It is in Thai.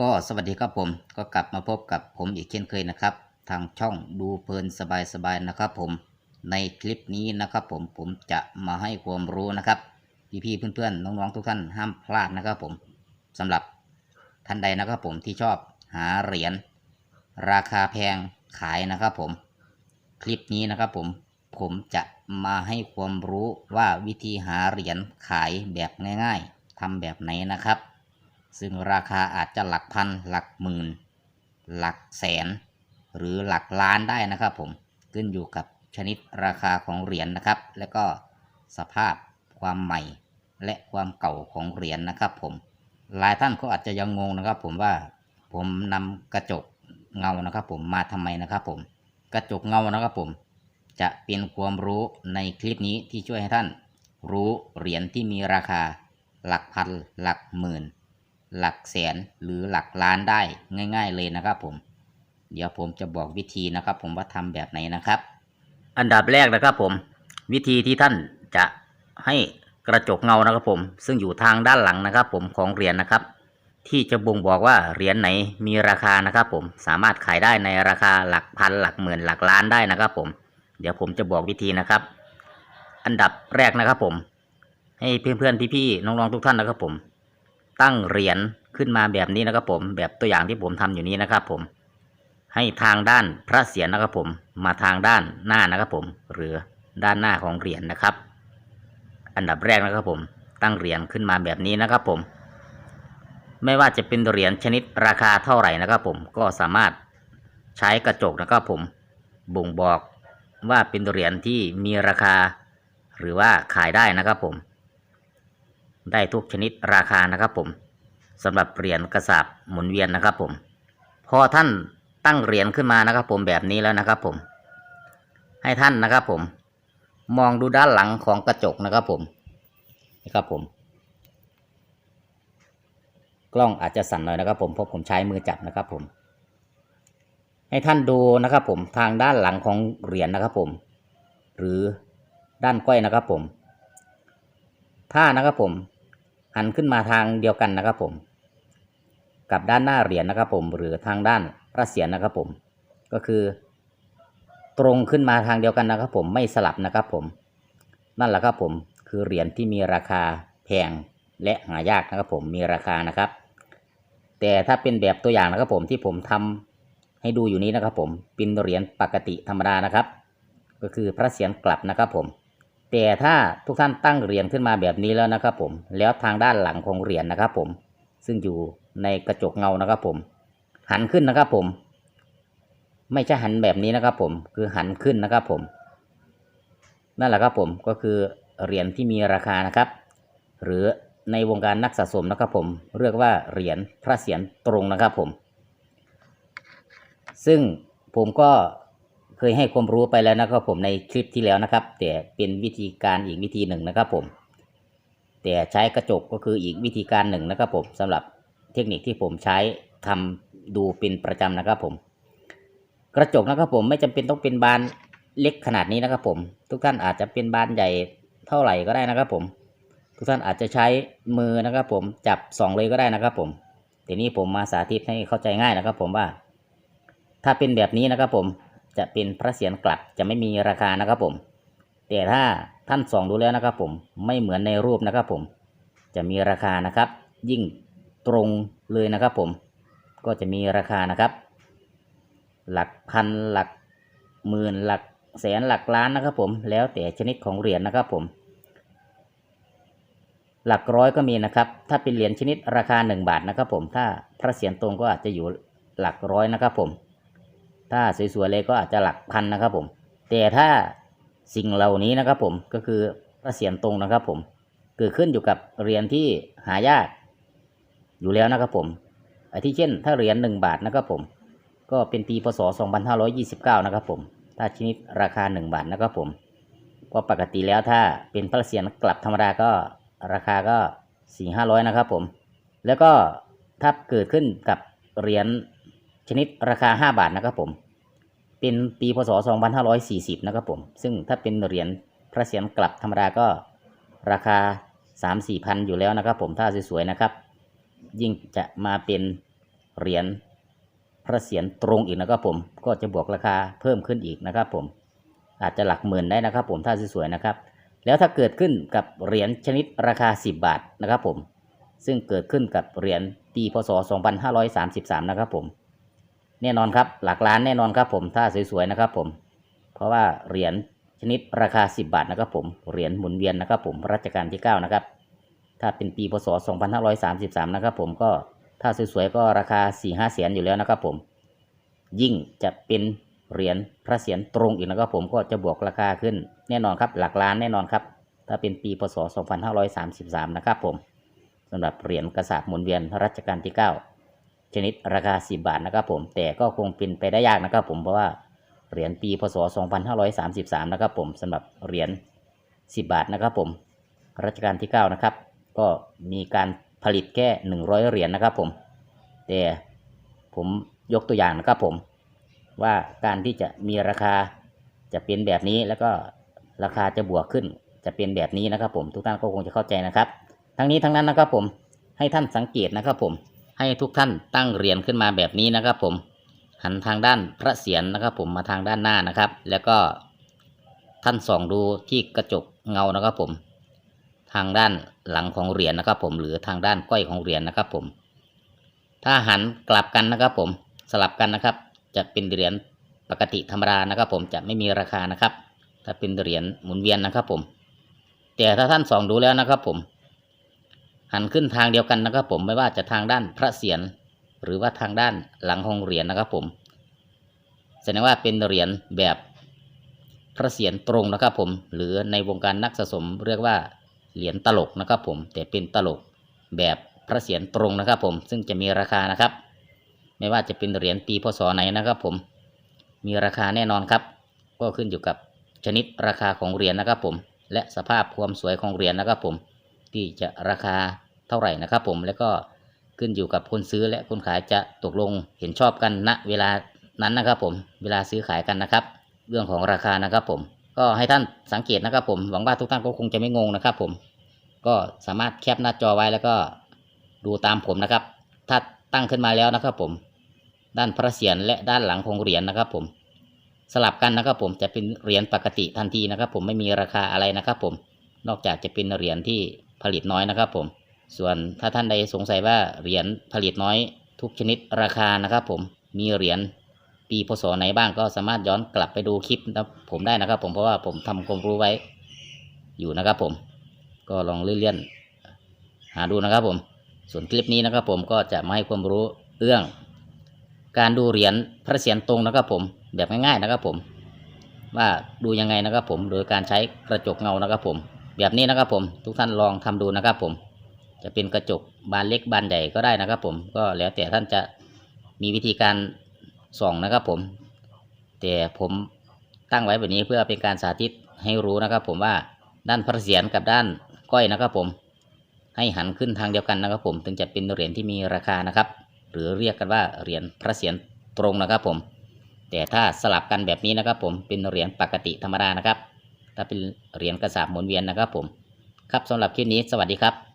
ก็สวัสดีครับผมก็กลับมาพบกับผมอีกเช่นเคยนะครับ ทางช่องดูเพลินสบายๆนะครับผมในคลิปนี้นะครับผมผมจะมาให้ความรู้นะครับพี่ๆเพื่อนๆน้องๆทุกท่านห้ามพลาดนะครับผมสำหรับท่านใดนะครับผมที่ชอบหาเหรียญราคาแพงขายนะครับผมคลิปนี้นะครับผมผมจะมาให้ความรู้ว่าวิธีหาเหรียญขายแบบง่าย ๆทำแบบไหนนะครับ ซึ่งราคาอาจจะหลักพันหลักหมื่น หลักแสน หรือหลักล้านได้นะครับผมขึ้นอยู่กับชนิดราคาของเหรียญนะครับ และก็สภาพความใหม่และความเก่าของเหรียญนะครับผมหลายท่านก็อาจจะยังงงนะครับ ผมว่าผมนำกระจกเงานะครับ ผมมาทำไมนะครับผมกระจกเงานะครับผมจะเป็นความรู้ในคลิปนี้ที่ช่วยให้ท่าน รู้เหรียญที่มีราคาหลักพันหลักหมื่น หลักแสนหรือหลักล้านได้ง่าย ๆเลยนะครับผม เดี๋ยวผมจะบอกวิธีนะครับ ผมว่าทำแบบไหนนะครับ อันดับแรกนะครับผม วิธีที่ท่านจะให้กระจกเงานะครับผม ซึ่งอยู่ทางด้านหลังนะครับ ผมของเหรียญนะครับ ที่จะบ่งบอกว่าเหรียญไหนมีราคานะครับ ผมสามารถขายได้ในราคาหลักพันหลักหมื่นหลักล้านได้นะครับ ผม เดี๋ยวผมจะบอกวิธีนะครับ อันดับแรกนะครับผม ให้เพื่อนๆพี่ๆน้องๆทุกท่านนะครับผม ตั้งเหรียญขึ้นมาแบบนี้นะครับผม แบบตัวอย่างที่ผมทำอยู่นี้นะครับผม ให้ทางด้านพระเศียรนะครับผม มาทางด้านหน้านะครับผม หรือด้านหน้าของเหรียญนะครับ อันดับแรกนะครับผม ตั้งเหรียญขึ้นมาแบบนี้นะครับผม ไม่ว่าจะเป็นเหรียญชนิดราคาเท่าไหร่นะครับผม ก็สามารถใช้กระจกนะครับผม บ่งบอกว่าเป็นเหรียญที่มีราคา หรือว่าขายได้นะครับผม ได้ทุกชนิดราคานะครับผมสำหรับเหรียญกระสาบหมุนเวียนนะครับผม พอท่านตั้งเหรียญขึ้นมานะครับผมแบบนี้แล้วนะครับผม ให้ท่านนะครับผม มองดูด้านหลังของกระจกนะครับผมนะครับผม กล้องอาจจะสั่นหน่อยนะครับผมเพราะผมใช้มือจับนะครับผม ให้ท่านดูนะครับผมทางด้านหลังของเหรียญนะครับผม หรือด้านก้อยนะครับผม ถ้านะครับผม หันขึ้นมาทางเดียวกันนะครับผม กับด้านหน้าเหรียญนะครับผมหรือทางด้านพระเศียรนะครับผม ก็คือ ตรงขึ้นมาทางเดียวกันนะครับ ผมไม่สลับนะครับผม นั่นแหละครับผมคือเหรียญที่มีราคาแพงและหายากนะครับผมมีราคานะครับ แต่ถ้าเป็นแบบตัวอย่างนะครับผมที่ผมทำให้ดูอยู่นี้นะครับผมเป็นเหรียญปกติธรรมดานะครับ ก็คือพระเศียรกลับนะครับผม แต่ถ้าทุกท่านตั้งเหรียญขึ้นมาแบบนี้แล้วนะครับผม แล้วทางด้านหลังของเหรียญนะครับผม ซึ่งอยู่ในกระจกเงานะครับผม หันขึ้นนะครับผม ไม่ใช่หันแบบนี้นะครับผม คือหันขึ้นนะครับผม นั่นแหละครับผม ก็คือเหรียญที่มีราคานะครับ หรือในวงการนักสะสมนะครับผม เรียกว่าเหรียญพระเศียรตรงนะครับผม ซึ่งผมก็ เคยให้ความรู้ไปแล้วนะครับผมในคลิปที่แล้วนะครับ แต่เป็นวิธีการอีกวิธีหนึ่งนะครับผม แต่ใช้กระจกก็คืออีกวิธีการหนึ่งนะครับผมสำหรับเทคนิคที่ผมใช้ทำดูเป็นประจำนะครับผม กระจกนะครับผมไม่จำเป็นต้องเป็นบานเล็กขนาดนี้นะครับผม ทุกท่านอาจจะเป็นบานใหญ่เท่าไหร่ก็ได้นะครับผม ทุกท่านอาจจะใช้มือนะครับผมจับส่องเลยก็ได้นะครับผมทีนี้ผมมาสาธิตให้เข้าใจง่ายนะครับ ผมว่า ถ้าเป็นแบบนี้นะครับผม จะเป็นพระเศียรกลับจะไม่มีราคานะครับผม แต่ถ้าท่านส่องดูแล้วนะครับผมไม่เหมือนในรูปนะครับผม จะมีราคานะครับ ยิ่งตรงเลยนะครับผม ก็จะมีราคานะครับ หลักพันหลักหมื่นหลักแสนหลักล้านนะครับผม แล้วแต่ชนิดของเหรียญนะครับผม หลักร้อยก็มีนะครับ ถ้าเป็นเหรียญชนิดราคา 1 บาทนะครับผม ถ้าพระเศียรตรงก็อาจจะอยู่หลักร้อยนะครับผม ถ้าสวยๆเลยก็อาจจะหลักพันนะครับผม แต่ถ้าสิ่งเหล่านี้นะครับผมก็คือพระเศียรตรงนะครับผมเกิดขึ้นอยู่กับเหรียญที่หายากอยู่แล้วนะครับผมอาทิเช่น ถ้าเหรียญ1บาทนะครับผม ก็เป็นปีพศ 2529 นะครับผม ถ้าชนิดราคา 1 บาทนะครับผมเพราะปกติแล้วถ้าเป็นพระเศียรกลับธรรมดาก็ราคาก็4 5 0 0 นะครับผม แล้วก็ถ้าเกิดขึ้นกับเหรียญ ชนิดราคา 5 บาทนะครับผม เป็นปีพศ 2540 นะครับผม ซึ่งถ้าเป็นเหรียญพระเศียรกลับธรรมดาก็ราคา 3 4พันอยู่แล้วนะครับผมถ้าสวยๆนะครับ ยิ่งจะมาเป็นเหรียญพระเศียรตรงอีกนะครับผม ก็จะบวกราคาเพิ่มขึ้นอีกนะครับผม อาจจะหลักหมื่นได้นะครับผมถ้าสวยๆนะครับ แล้วถ้าเกิดขึ้นกับเหรียญชนิดราคา 10 บาทนะครับผม ซึ่งเกิดขึ้นกับเหรียญปีพศ 2533 นะครับผม แน่นอนครับ หลักล้านแน่นอนครับผมถ้าสวยๆนะครับผมเพราะว่าเหรียญชนิดราคา 10 บาทนะครับผมเหรียญหมุนเวียนนะครับผมรัชกาลที่9นะครับถ้าเป็นปีพศ 2533 นะครับผมก็ถ้าสวยๆก็ราคา 4-5แสนอยู่แล้วนะครับผมยิ่งจะเป็นเหรียญพระเศียรตรงอีกนะครับผมก็จะบวกราคาขึ้นแน่นอนครับหลักล้านแน่นอนครับถ้าเป็นปีพศ 2533 นะครับผมสำหรับเหรียญกระสาบหมุนเวียนรัชกาลที่ 9 ชนิดราคา 10 บาทนะครับผม แต่ก็คงเป็นไปได้ยากนะครับผมเพราะว่าเหรียญปีพศ 2533 นะครับผมสำหรับเหรียญ 10 บาทนะครับผมรัชกาลที่ 9 นะครับ ก็มีการผลิตแค่ 100 เหรียญนะครับผม แต่ผมยกตัวอย่างนะครับผม ว่าการที่จะมีราคาจะเป็นแบบนี้แล้วก็ราคาจะบวกขึ้นจะเป็นแบบนี้นะครับผมทุกท่านก็คงจะเข้าใจนะครับ ทั้งนี้ทั้งนั้นนะครับผมให้ท่านสังเกตนะครับผม ให้ทุกท่านตั้งเหรียญขึ้นมาแบบนี้นะครับ ผมหันทางด้านพระเศียรนะครับ ผมมาทางด้านหน้านะครับ แล้วก็ท่านส่องดูที่กระจกเงานะครับ ผม ทางด้านหลังของเหรียญนะครับ ผมหรือทางด้านก้อยของเหรียญนะครับ ผม ถ้าหันกลับกันนะครับ ผมสลับกันนะครับ จะเป็นเหรียญปกติธรรมดานะครับ ผมจะไม่มีราคานะครับ ถ้าเป็นเหรียญหมุนเวียนนะครับ ผม แต่ถ้าท่านส่องดูแล้วนะครับ ผม หันขึ้นทางเดียวกันนะครับผมไม่ว่าจะทางด้านพระเศียรหรือว่าทางด้านหลังของเหรียญนะครับผมแสดงว่าเป็นเหรียญแบบพระเศียรตรงนะครับผม หรือในวงการนักสะสมเรียกว่าเหรียญตลกนะครับผม แต่เป็นตลกแบบพระเศียรตรงนะครับผม ซึ่งจะมีราคานะครับ ไม่ว่าจะเป็นเหรียญปีพศไหนนะครับผม มีราคาแน่นอนครับ ก็ขึ้นอยู่กับชนิดราคาของเหรียญนะครับผม และสภาพความสวยของเหรียญนะครับผม ที่จะราคาเท่าไหร่นะครับผมแล้วก็ขึ้นอยู่กับคนซื้อและคนขายจะตกลงเห็นชอบกันณเวลานั้นนะครับผมเวลาซื้อขายกันนะครับ เรื่องของราคานะครับผมก็ให้ท่านสังเกตนะครับผมหวังว่าทุกท่านก็คงจะไม่งงนะครับผมก็สามารถแคปหน้าจอไว้แล้วก็ดูตามผมนะครับ ถ้าตั้งขึ้นมาแล้วนะครับผม ด้านพระเศียรและด้านหลังของเหรียญนะครับผม สลับกันนะครับผมจะเป็นเหรียญปกติทันทีนะครับ ผมไม่มีราคาอะไรนะครับผมนอกจากจะเป็นเหรียญที่ ผลิตน้อยนะครับผม ส่วนถ้าท่านใดสงสัยว่าเหรียญผลิตน้อย ทุกชนิดราคานะครับผม มีเหรียญปีพศไหนบ้างก็สามารถย้อนกลับไปดูคลิปนะผมได้นะครับผมเพราะว่าผมทำความรู้ไว้อยู่นะครับผม ก็ลองเลื่อนๆหาดูนะครับผม ส่วนคลิปนี้นะครับผมก็จะมาให้ความรู้เรื่อง การดูเหรียญพระเศียรตรงนะครับผมแบบง่ายๆนะครับผม ว่าดูยังไงนะครับผมโดยการใช้กระจกเงานะครับผม แบบนี้นะครับผมทุกท่านลองทำดูนะครับผม จะเป็นกระจกบานเล็กบานใหญ่ก็ได้นะครับผมก็แล้วแต่ท่านจะมีวิธีการส่องนะครับผม แต่ผมตั้งไว้แบบนี้เพื่อเป็นการสาธิตให้รู้นะครับผมว่าด้านพระเศียรกับด้านก้อยนะครับผม ให้หันขึ้นทางเดียวกันนะครับผมถึงจะเป็นเหรียญที่มีราคานะครับ หรือเรียกกันว่าเหรียญพระเศียรตรงนะครับผม แต่ถ้าสลับกันแบบนี้นะครับผมเป็นเหรียญปกติธรรมดานะครับ ถ้าเป็นเหรียญกระสาบหมุนเวียนนะครับผม ครับสำหรับคลิปนี้สวัสดีครับ